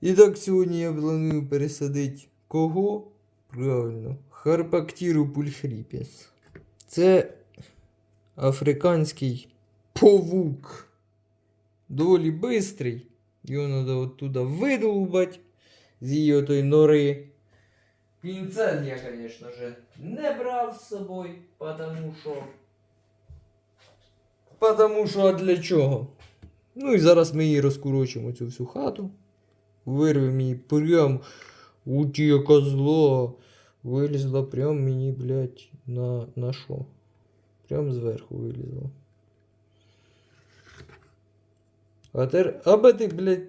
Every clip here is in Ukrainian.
І так сьогодні я планую пересадити кого? Правильно, Харпактіру пульхріпіс. Це африканський павук. Доволі бистрий. Його треба оттуда видолбати з її отої нори. Пінцет я, звісно же, не брав з собою, потому що. Потому що а для чого? Ну і зараз ми її розкурочимо цю всю хату. Вирвемо її прям у ті козло. Вилізла прям мені, блядь, на, на що? Прям зверху вилізла. А тепер. Аби ти, блядь.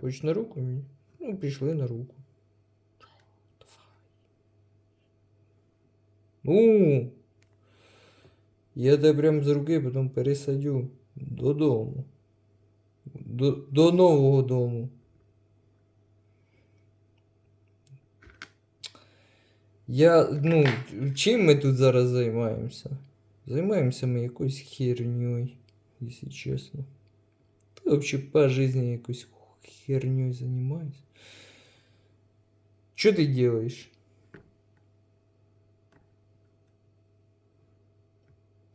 Хоч на руку мені? Ну, пішли на руку. Ну. Я тебе прям з руки потім пересадю додому. До, до нового дому. Я, ну, чим ми тут зараз займаємося? Займаємося ми якоюсь херньою, якщо чесно. Та взагалі по житті якоюсь херньою займаюсь. Що ти делаешь?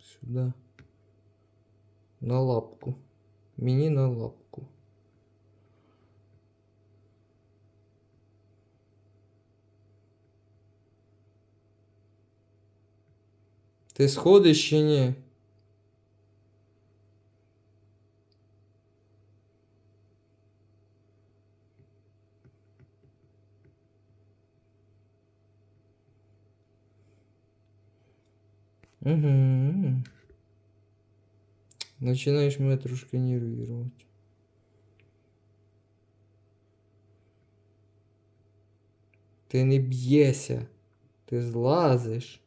Сюда. На лапку. Мені на лапку. Ти сходиш чи ні? Угу. Начинаешь меня трошки нервировать. Ти не б'єся. Ти злазиш.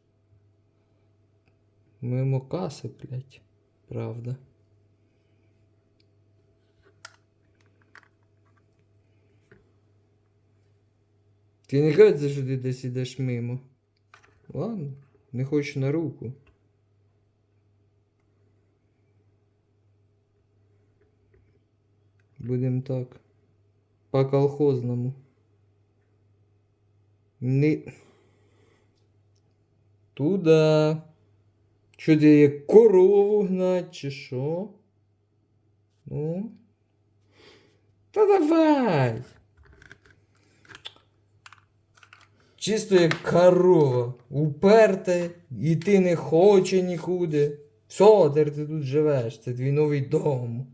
Мимо каси, блядь. Правда. Ти не кажеться, що ти десь ідеш мимо. Ладно, не хочеш на руку. Будем так. По колхозному. Не... Туда. Що діє корову гнать, чи що? Ну. Та давай. Чисто як корова. Уперте, і ти не хоче нікуди. Все, тепер ти тут живеш, це твій новий дом.